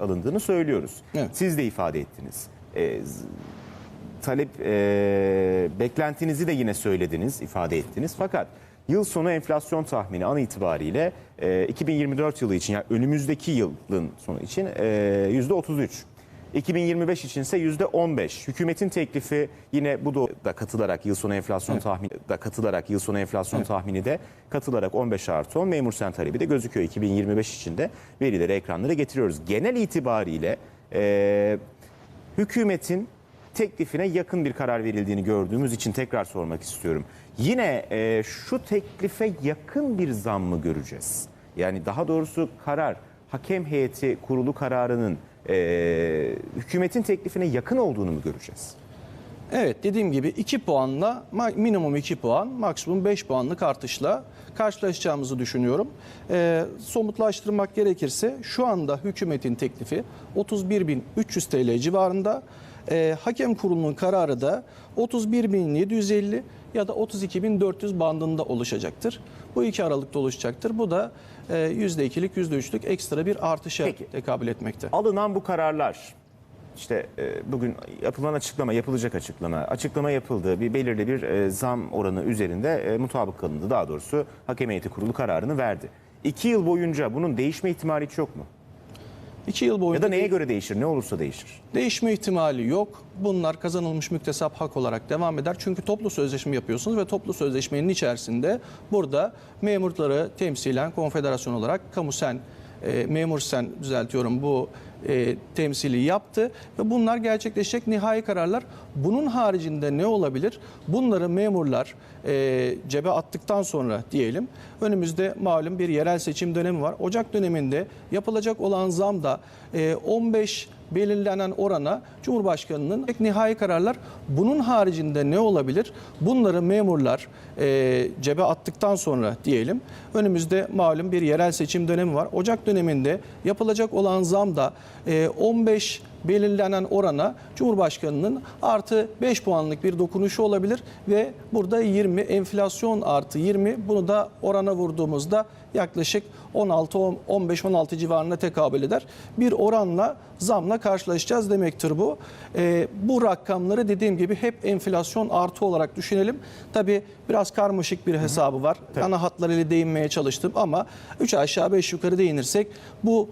alındığını söylüyoruz. Evet. Siz de ifade ettiniz. E, talep e, beklentinizi de yine söylediniz, ifade ettiniz. Fakat yıl sonu enflasyon tahmini an itibariyle e, 2024 yılı için yani önümüzdeki yılın sonu için e, yüzde 33. 2025 için ise yüzde 15. Hükümetin teklifi yine bu da katılarak yıl sonu enflasyon tahmini da katılarak yıl sonu enflasyon tahmini de katılarak 15 artı 10 memur sen talebi de gözüküyor. 2025 için de verileri ekranlara getiriyoruz. Genel itibariyle e, hükümetin teklifine yakın bir karar verildiğini gördüğümüz için tekrar sormak istiyorum. Yine e, şu teklife yakın bir zam mı göreceğiz? Yani daha doğrusu karar hakem heyeti kurulu kararının e, hükümetin teklifine yakın olduğunu mu göreceğiz? Evet dediğim gibi 2 puanla minimum 2 puan maksimum 5 puanlık artışla karşılaşacağımızı düşünüyorum. Ee, somutlaştırmak gerekirse şu anda hükümetin teklifi 31.300 TL civarında. Ee, hakem kurulunun kararı da 31.750 ya da 32.400 bandında oluşacaktır. Bu iki aralıkta oluşacaktır. Bu da e, %2'lik %3'lük ekstra bir artışa Peki. tekabül etmekte. Alınan bu kararlar işte e, bugün yapılan açıklama, yapılacak açıklama, açıklama yapıldı. Bir belirli bir e, zam oranı üzerinde e, mutabık kalındı. Daha doğrusu hakem heyeti kurulu kararını verdi. İki yıl boyunca bunun değişme ihtimali hiç yok mu? 2 yıl boyunca Ya da neye göre değişir? Ne olursa değişir. Değişme ihtimali yok. Bunlar kazanılmış müktesap hak olarak devam eder. Çünkü toplu sözleşme yapıyorsunuz ve toplu sözleşmenin içerisinde burada memurları temsilen konfederasyon olarak kamu sen, e, memur sen düzeltiyorum bu e, temsili yaptı ve bunlar gerçekleşecek nihai kararlar. Bunun haricinde ne olabilir? Bunları memurlar e, cebe attıktan sonra diyelim önümüzde malum bir yerel seçim dönemi var. Ocak döneminde yapılacak olan zam da e, 15 belirlenen orana Cumhurbaşkanı'nın nihai kararlar. Bunun haricinde ne olabilir? Bunları memurlar e, cebe attıktan sonra diyelim önümüzde malum bir yerel seçim dönemi var. Ocak döneminde yapılacak olan zam da e, 15 belirlenen orana Cumhurbaşkanı'nın artı 5 puanlık bir dokunuşu olabilir ve burada 20 enflasyon artı 20 bunu da orana vurduğumuzda yaklaşık 16 15 16 civarına tekabül eder. Bir oranla zamla karşılaşacağız demektir bu. Ee, bu rakamları dediğim gibi hep enflasyon artı olarak düşünelim. Tabii biraz karmaşık bir hesabı var. Ana hatlarıyla değinmeye çalıştım ama 3 aşağı 5 yukarı değinirsek bu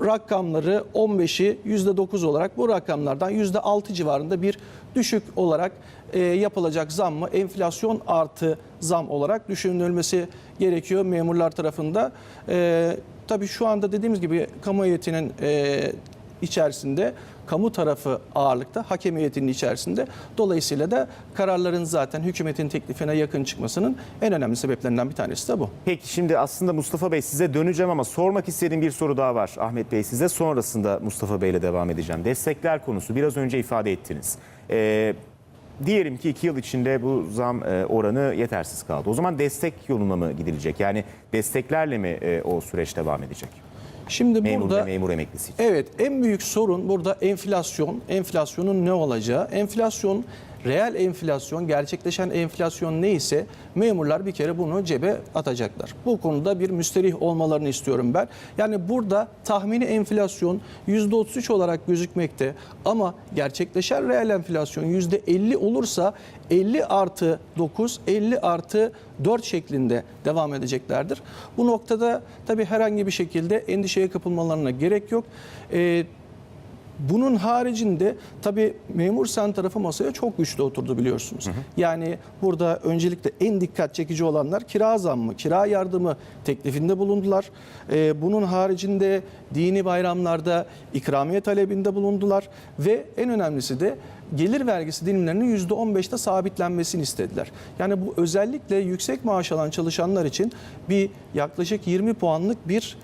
rakamları 15'i %9 olarak bu rakamlardan %6 civarında bir düşük olarak e, yapılacak zam mı enflasyon artı zam olarak düşünülmesi gerekiyor memurlar tarafında. E, tabii şu anda dediğimiz gibi kamu heyetinin e, içerisinde kamu tarafı ağırlıkta, hakem heyetinin içerisinde. Dolayısıyla da kararların zaten hükümetin teklifine yakın çıkmasının en önemli sebeplerinden bir tanesi de bu. Peki şimdi aslında Mustafa Bey size döneceğim ama sormak istediğim bir soru daha var Ahmet Bey size. Sonrasında Mustafa Bey ile devam edeceğim. Destekler konusu biraz önce ifade ettiniz. Ee, diyelim ki iki yıl içinde bu zam e, oranı yetersiz kaldı. O zaman destek yoluna mı gidilecek? Yani desteklerle mi e, o süreç devam edecek? Şimdi Memur burada ve memur emeklisi için. Evet en büyük sorun burada enflasyon. Enflasyonun ne olacağı? Enflasyon reel enflasyon, gerçekleşen enflasyon neyse memurlar bir kere bunu cebe atacaklar. Bu konuda bir müsterih olmalarını istiyorum ben. Yani burada tahmini enflasyon %33 olarak gözükmekte ama gerçekleşen reel enflasyon %50 olursa 50 artı 9, 50 artı 4 şeklinde devam edeceklerdir. Bu noktada tabii herhangi bir şekilde endişeye kapılmalarına gerek yok. Ee, bunun haricinde tabii memur sen tarafı masaya çok güçlü oturdu biliyorsunuz. Yani burada öncelikle en dikkat çekici olanlar kira zammı, kira yardımı teklifinde bulundular. Ee, bunun haricinde dini bayramlarda ikramiye talebinde bulundular ve en önemlisi de gelir vergisi dilimlerinin %15'te sabitlenmesini istediler. Yani bu özellikle yüksek maaş alan çalışanlar için bir yaklaşık 20 puanlık bir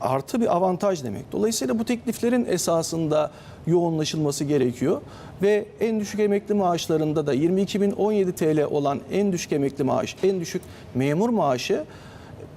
artı bir avantaj demek. Dolayısıyla bu tekliflerin esasında yoğunlaşılması gerekiyor ve en düşük emekli maaşlarında da 22.017 TL olan en düşük emekli maaş, en düşük memur maaşı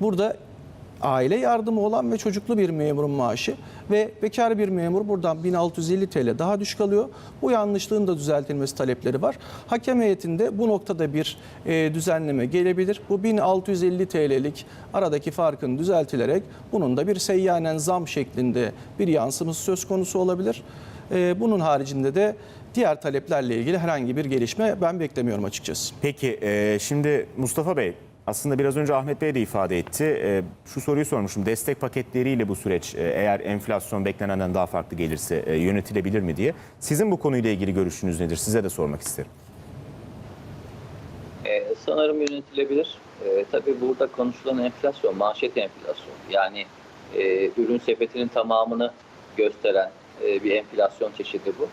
burada aile yardımı olan ve çocuklu bir memurun maaşı ve bekar bir memur buradan 1650 TL daha düşük alıyor. Bu yanlışlığın da düzeltilmesi talepleri var. Hakem heyetinde bu noktada bir e, düzenleme gelebilir. Bu 1650 TL'lik aradaki farkın düzeltilerek bunun da bir seyyanen zam şeklinde bir yansıması söz konusu olabilir. E, bunun haricinde de diğer taleplerle ilgili herhangi bir gelişme ben beklemiyorum açıkçası. Peki e, şimdi Mustafa Bey aslında biraz önce Ahmet Bey de ifade etti. E, şu soruyu sormuşum. Destek paketleriyle bu süreç e, eğer enflasyon beklenenden daha farklı gelirse e, yönetilebilir mi diye. Sizin bu konuyla ilgili görüşünüz nedir? Size de sormak isterim. Ee, sanırım yönetilebilir. Ee, tabii burada konuşulan enflasyon, manşet enflasyonu. Yani e, ürün sepetinin tamamını gösteren e, bir enflasyon çeşidi bu.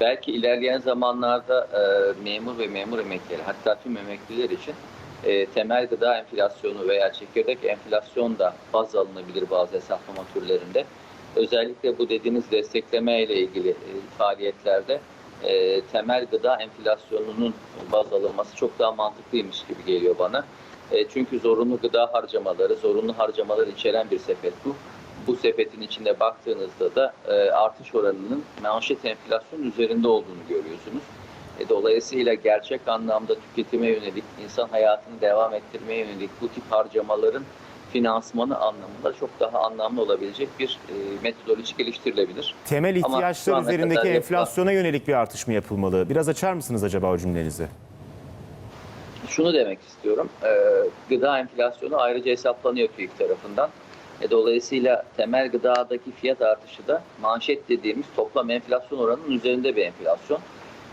Belki ilerleyen zamanlarda e, memur ve memur emeklileri, hatta tüm emekliler için e, temel gıda enflasyonu veya çekirdek enflasyon da baz alınabilir bazı hesaplama türlerinde. Özellikle bu dediğiniz destekleme ile ilgili e, faaliyetlerde e, temel gıda enflasyonunun baz alınması çok daha mantıklıymış gibi geliyor bana. E, çünkü zorunlu gıda harcamaları, zorunlu harcamalar içeren bir sepet bu. Bu sepetin içinde baktığınızda da e, artış oranının manşet enflasyonun üzerinde olduğunu görüyorsunuz. E, dolayısıyla gerçek anlamda tüketime yönelik, insan hayatını devam ettirmeye yönelik bu tip harcamaların finansmanı anlamında çok daha anlamlı olabilecek bir e, metodoloji geliştirilebilir. Temel ihtiyaçlar üzerindeki kadar yapılan- enflasyona yönelik bir artış mı yapılmalı? Biraz açar mısınız acaba o cümlenizi? Şunu demek istiyorum. e, gıda enflasyonu ayrıca hesaplanıyor TÜİK tarafından. E, dolayısıyla temel gıdadaki fiyat artışı da manşet dediğimiz toplam enflasyon oranının üzerinde bir enflasyon.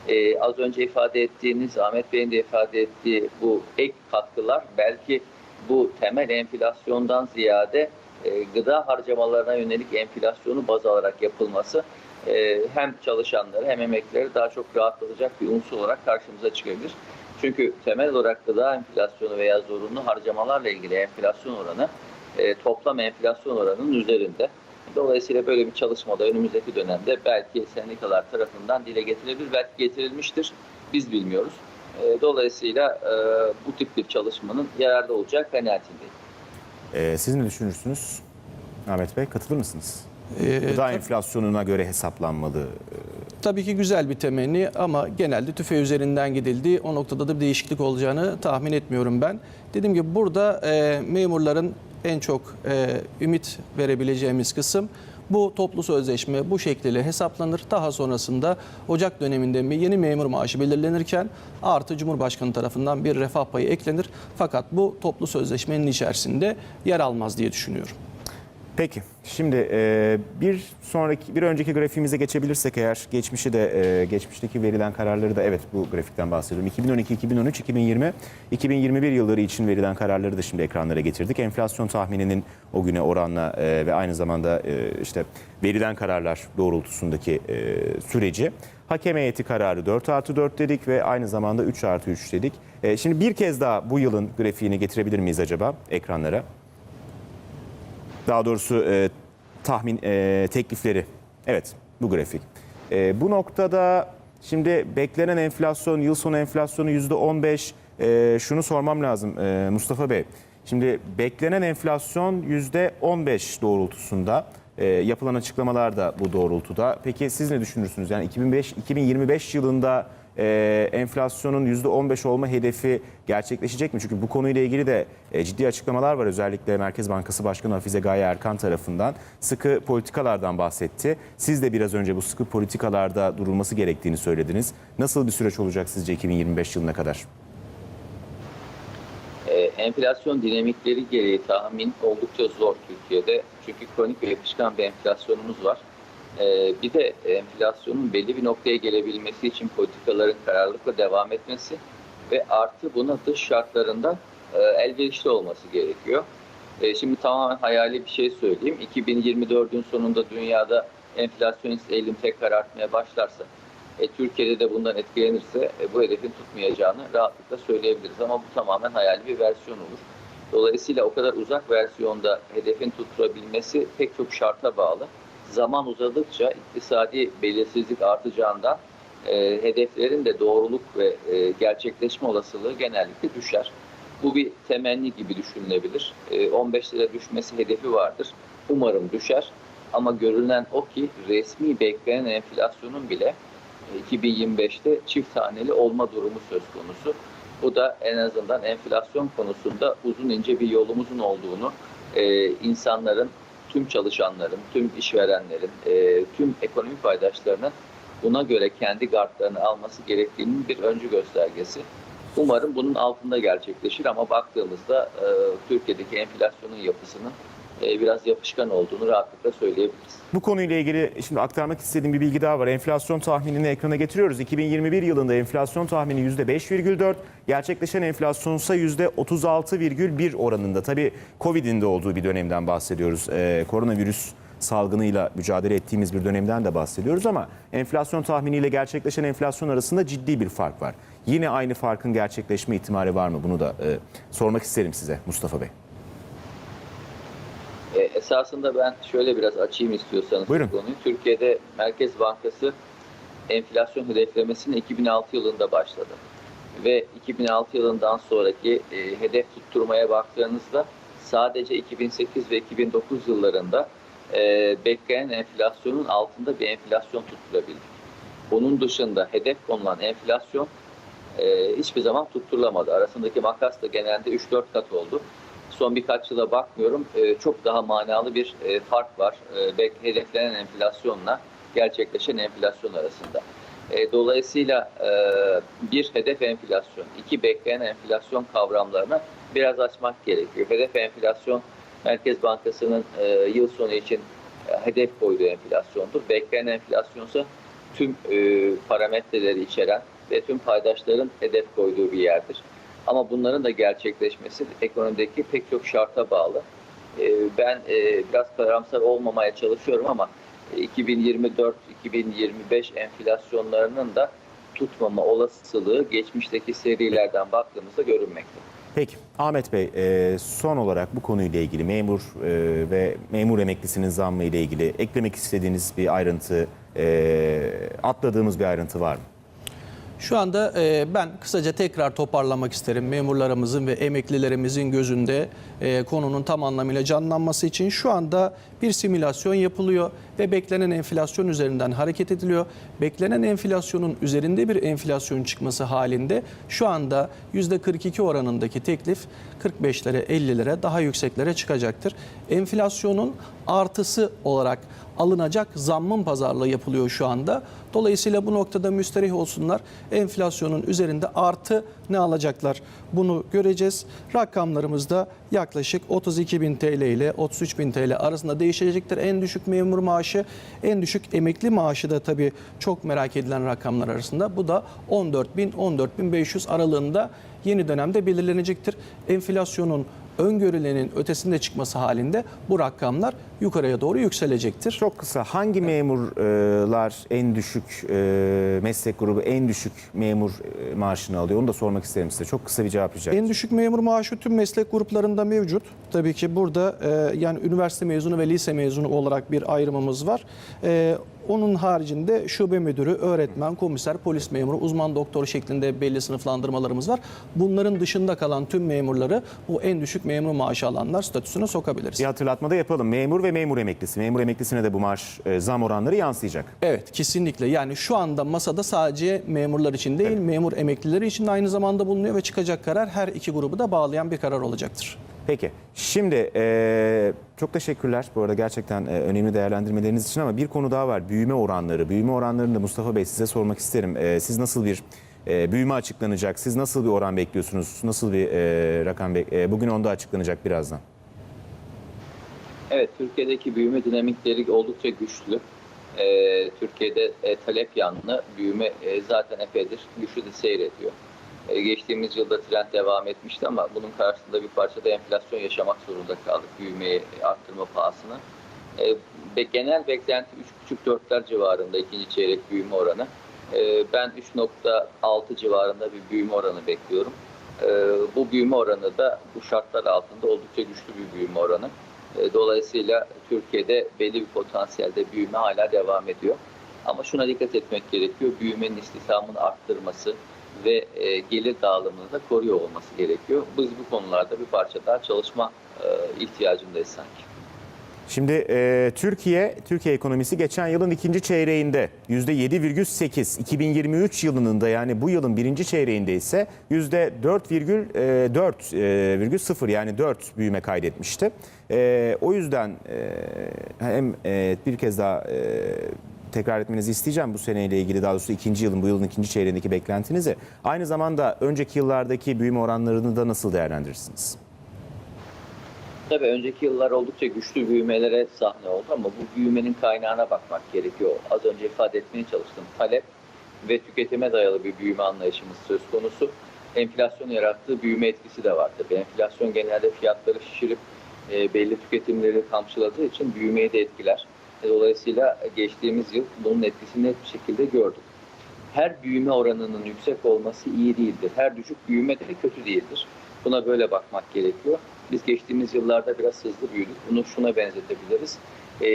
E, az önce ifade ettiğiniz, Ahmet Bey'in de ifade ettiği bu ek katkılar belki bu temel enflasyondan ziyade e, gıda harcamalarına yönelik enflasyonu baz alarak yapılması e, hem çalışanları hem emeklileri daha çok rahatlatacak bir unsur olarak karşımıza çıkabilir. Çünkü temel olarak gıda enflasyonu veya zorunlu harcamalarla ilgili enflasyon oranı e, toplam enflasyon oranının üzerinde. Dolayısıyla böyle bir çalışmada önümüzdeki dönemde belki sendikalar tarafından dile getirilebilir, belki getirilmiştir. Biz bilmiyoruz. E, dolayısıyla e, bu tip bir çalışmanın yararlı olacak kanaatindeyim. E, siz ne düşünürsünüz? Ahmet Bey katılır mısınız? Ee, Gıda tabii- enflasyonuna göre hesaplanmalı. Tabii ki güzel bir temenni ama genelde tüfe üzerinden gidildi. O noktada da bir değişiklik olacağını tahmin etmiyorum ben. Dediğim gibi burada e, memurların en çok e, ümit verebileceğimiz kısım bu toplu sözleşme bu şekliyle hesaplanır. Daha sonrasında Ocak döneminde mi yeni memur maaşı belirlenirken artı Cumhurbaşkanı tarafından bir refah payı eklenir. Fakat bu toplu sözleşmenin içerisinde yer almaz diye düşünüyorum. Peki şimdi bir sonraki bir önceki grafiğimize geçebilirsek eğer geçmişi de geçmişteki verilen kararları da evet bu grafikten bahsediyorum. 2012, 2013, 2020, 2021 yılları için verilen kararları da şimdi ekranlara getirdik. Enflasyon tahmininin o güne oranla ve aynı zamanda işte verilen kararlar doğrultusundaki süreci. Hakem heyeti kararı 4 artı 4 dedik ve aynı zamanda 3 artı 3 dedik. Şimdi bir kez daha bu yılın grafiğini getirebilir miyiz acaba ekranlara? Daha doğrusu e, tahmin e, teklifleri. Evet bu grafik. E, bu noktada şimdi beklenen enflasyon, yıl sonu enflasyonu %15. E, şunu sormam lazım e, Mustafa Bey. Şimdi beklenen enflasyon %15 doğrultusunda. E, yapılan açıklamalar da bu doğrultuda. Peki siz ne düşünürsünüz? Yani 2005, 2025 yılında e, enflasyonun %15 olma hedefi gerçekleşecek mi? Çünkü bu konuyla ilgili de e, ciddi açıklamalar var. Özellikle Merkez Bankası Başkanı Hafize Gaye Erkan tarafından sıkı politikalardan bahsetti. Siz de biraz önce bu sıkı politikalarda durulması gerektiğini söylediniz. Nasıl bir süreç olacak sizce 2025 yılına kadar? Ee, enflasyon dinamikleri gereği tahmin oldukça zor Türkiye'de. Çünkü kronik ve yapışkan bir enflasyonumuz var. Ee, bir de enflasyonun belli bir noktaya gelebilmesi için politikaların kararlılıkla devam etmesi ve artı buna dış şartlarında e, elverişli olması gerekiyor. E, şimdi tamamen hayali bir şey söyleyeyim. 2024'ün sonunda dünyada enflasyon eğilim tekrar artmaya başlarsa e, Türkiye'de de bundan etkilenirse e, bu hedefin tutmayacağını rahatlıkla söyleyebiliriz. Ama bu tamamen hayali bir versiyon olur. Dolayısıyla o kadar uzak versiyonda hedefin tutturabilmesi pek çok şarta bağlı. Zaman uzadıkça iktisadi belirsizlik artacağından e, hedeflerin de doğruluk ve e, gerçekleşme olasılığı genellikle düşer. Bu bir temenni gibi düşünülebilir. E, 15 lira düşmesi hedefi vardır. Umarım düşer. Ama görünen o ki resmi beklenen enflasyonun bile e, 2025'te çift taneli olma durumu söz konusu. Bu da en azından enflasyon konusunda uzun ince bir yolumuzun olduğunu, e, insanların, tüm çalışanların, tüm işverenlerin, e, tüm ekonomik paydaşlarının buna göre kendi gardlarını alması gerektiğinin bir öncü göstergesi. Umarım bunun altında gerçekleşir ama baktığımızda e, Türkiye'deki enflasyonun yapısının biraz yapışkan olduğunu rahatlıkla söyleyebiliriz. Bu konuyla ilgili şimdi aktarmak istediğim bir bilgi daha var. Enflasyon tahminini ekrana getiriyoruz. 2021 yılında enflasyon tahmini %5,4, gerçekleşen enflasyon ise %36,1 oranında. Tabii Covid'in de olduğu bir dönemden bahsediyoruz. Ee, koronavirüs salgınıyla mücadele ettiğimiz bir dönemden de bahsediyoruz ama enflasyon tahminiyle gerçekleşen enflasyon arasında ciddi bir fark var. Yine aynı farkın gerçekleşme ihtimali var mı? Bunu da e, sormak isterim size Mustafa Bey. E, esasında ben şöyle biraz açayım istiyorsanız Buyurun. bu konuyu. Türkiye'de Merkez Bankası enflasyon hedeflemesini 2006 yılında başladı. Ve 2006 yılından sonraki e, hedef tutturmaya baktığınızda sadece 2008 ve 2009 yıllarında e, beklenen enflasyonun altında bir enflasyon tutturabildik. Bunun dışında hedef konulan enflasyon e, hiçbir zaman tutturulamadı. Arasındaki makas da genelde 3-4 kat oldu. Son birkaç yıla bakmıyorum. E, çok daha manalı bir e, fark var. E, bek- hedeflenen enflasyonla gerçekleşen enflasyon arasında. E, dolayısıyla e, bir hedef enflasyon, iki bekleyen enflasyon kavramlarını biraz açmak gerekiyor. Hedef enflasyon Merkez Bankası'nın e, yıl sonu için hedef koyduğu enflasyondur. Bekleyen enflasyonsa tüm parametreleri içeren ve tüm paydaşların hedef koyduğu bir yerdir. Ama bunların da gerçekleşmesi ekonomideki pek çok şarta bağlı. E, ben e, biraz karamsar olmamaya çalışıyorum ama e, 2024-2025 enflasyonlarının da tutmama olasılığı geçmişteki serilerden baktığımızda görünmekte. Peki Ahmet Bey e, son olarak bu konuyla ilgili memur e, ve memur emeklisinin zammı ile ilgili eklemek istediğiniz bir ayrıntı, e, atladığımız bir ayrıntı var mı? Şu anda e, ben kısaca tekrar toparlamak isterim. Memurlarımızın ve emeklilerimizin gözünde e, konunun tam anlamıyla canlanması için şu anda bir simülasyon yapılıyor ve beklenen enflasyon üzerinden hareket ediliyor. Beklenen enflasyonun üzerinde bir enflasyon çıkması halinde şu anda %42 oranındaki teklif 45'lere 50'lere daha yükseklere çıkacaktır. Enflasyonun artısı olarak alınacak zammın pazarlığı yapılıyor şu anda. Dolayısıyla bu noktada müsterih olsunlar. Enflasyonun üzerinde artı ne alacaklar bunu göreceğiz. Rakamlarımız da yaklaşık 32 bin TL ile 33 bin TL arasında değişecektir. En düşük memur maaşı, en düşük emekli maaşı da tabii çok merak edilen rakamlar arasında. Bu da 14 bin 14 bin 500 aralığında yeni dönemde belirlenecektir. Enflasyonun öngörülenin ötesinde çıkması halinde bu rakamlar yukarıya doğru yükselecektir. Çok kısa hangi memurlar en düşük e, meslek grubu en düşük memur e, maaşını alıyor onu da sormak isterim size. Çok kısa bir cevap rica En düşük memur maaşı tüm meslek gruplarında mevcut. Tabii ki burada e, yani üniversite mezunu ve lise mezunu olarak bir ayrımımız var. Onun haricinde şube müdürü, öğretmen, komiser, polis memuru, uzman doktor şeklinde belli sınıflandırmalarımız var. Bunların dışında kalan tüm memurları bu en düşük memur maaşı alanlar statüsüne sokabiliriz. Bir hatırlatma da yapalım. Memur ve memur emeklisi. Memur emeklisine de bu maaş e, zam oranları yansıyacak. Evet kesinlikle yani şu anda masada sadece memurlar için değil memur emeklileri için de aynı zamanda bulunuyor ve çıkacak karar her iki grubu da bağlayan bir karar olacaktır. Peki. Şimdi e, çok teşekkürler bu arada gerçekten e, önemli değerlendirmeleriniz için ama bir konu daha var. Büyüme oranları. Büyüme oranlarını da Mustafa Bey size sormak isterim. E, siz nasıl bir e, büyüme açıklanacak? Siz nasıl bir oran bekliyorsunuz? Nasıl bir e, rakam? bek- e, bugün onda açıklanacak birazdan. Evet, Türkiye'deki büyüme dinamikleri oldukça güçlü. Türkiye'de talep yanlı büyüme zaten epeydir güçlü de seyrediyor. E, geçtiğimiz yılda trend devam etmişti ama bunun karşısında bir parça da enflasyon yaşamak zorunda kaldık büyümeyi arttırma pahasına. E, genel beklenti 3,5-4'ler civarında ikinci çeyrek büyüme oranı. E, ben 3,6 civarında bir büyüme oranı bekliyorum. E, bu büyüme oranı da bu şartlar altında oldukça güçlü bir büyüme oranı. E, Dolayısıyla Türkiye'de belli bir potansiyelde büyüme hala devam ediyor. Ama şuna dikkat etmek gerekiyor. Büyümenin istihdamını arttırması, ve e, gelir dağılımını da koruyor olması gerekiyor. Biz bu konularda bir parça daha çalışma e, ihtiyacındayız sanki. Şimdi e, Türkiye Türkiye ekonomisi geçen yılın ikinci çeyreğinde %7,8, 2023 yılının da yani bu yılın birinci çeyreğinde ise %4,4,0 yani 4 büyüme kaydetmişti. E, o yüzden e, hem e, bir kez daha e, tekrar etmenizi isteyeceğim bu seneyle ilgili daha doğrusu ikinci yılın bu yılın ikinci çeyreğindeki beklentinizi. Aynı zamanda önceki yıllardaki büyüme oranlarını da nasıl değerlendirirsiniz? Tabii önceki yıllar oldukça güçlü büyümelere sahne oldu ama bu büyümenin kaynağına bakmak gerekiyor. Az önce ifade etmeye çalıştım. Talep ve tüketime dayalı bir büyüme anlayışımız söz konusu. Enflasyon yarattığı büyüme etkisi de var tabii. Enflasyon genelde fiyatları şişirip e, belli tüketimleri kamçıladığı için büyümeyi de etkiler. Dolayısıyla geçtiğimiz yıl bunun etkisini net bir şekilde gördük. Her büyüme oranının yüksek olması iyi değildir. Her düşük büyüme de kötü değildir. Buna böyle bakmak gerekiyor. Biz geçtiğimiz yıllarda biraz hızlı büyüdük. Bunu şuna benzetebiliriz. Ee,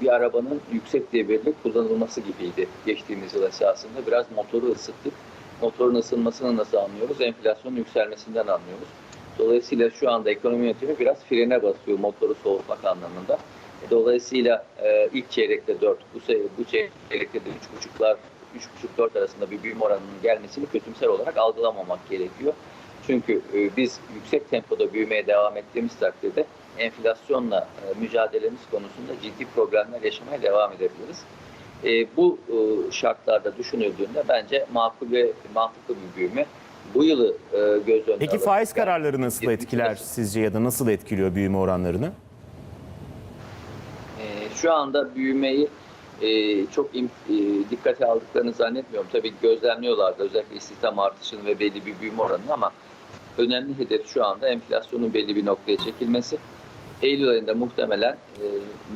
bir arabanın yüksek devirli kullanılması gibiydi geçtiğimiz yıl esasında. Biraz motoru ısıttık. Motorun ısınmasını nasıl anlıyoruz? Enflasyonun yükselmesinden anlıyoruz. Dolayısıyla şu anda ekonomi yönetimi biraz frene basıyor motoru soğutmak anlamında. Dolayısıyla e, ilk çeyrekte 4, bu, bu çeyrekte de 3,5'lar 3,5-4 arasında bir büyüme oranının gelmesini kötümser olarak algılamamak gerekiyor. Çünkü e, biz yüksek tempoda büyümeye devam ettiğimiz takdirde enflasyonla e, mücadelemiz konusunda ciddi problemler yaşamaya devam edebiliriz. E, bu e, şartlarda düşünüldüğünde bence makul ve mantıklı bir büyüme. Bu yılı e, göz önüne Peki faiz kararları nasıl etkiler sizce ya da nasıl etkiliyor büyüme oranlarını? Şu anda büyümeyi e, çok im- e, dikkate aldıklarını zannetmiyorum. Tabii gözlemliyorlardı özellikle istihdam artışını ve belli bir büyüme oranını ama önemli hedef şu anda enflasyonun belli bir noktaya çekilmesi. Eylül ayında muhtemelen e,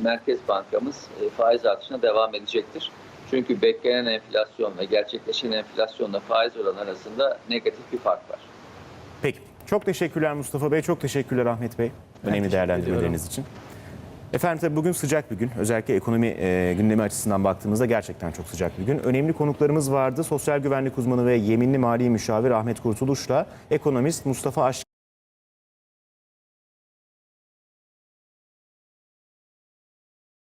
Merkez Bankamız e, faiz artışına devam edecektir. Çünkü beklenen enflasyon ve gerçekleşen enflasyonla faiz oranı arasında negatif bir fark var. Peki. Çok teşekkürler Mustafa Bey, çok teşekkürler Ahmet Bey. Önemli değerlendirmeleriniz için. Efendim tabii bugün sıcak bir gün. Özellikle ekonomi e, gündemi açısından baktığımızda gerçekten çok sıcak bir gün. Önemli konuklarımız vardı. Sosyal güvenlik uzmanı ve yeminli mali müşavir Ahmet Kurtuluş'la ekonomist Mustafa Aş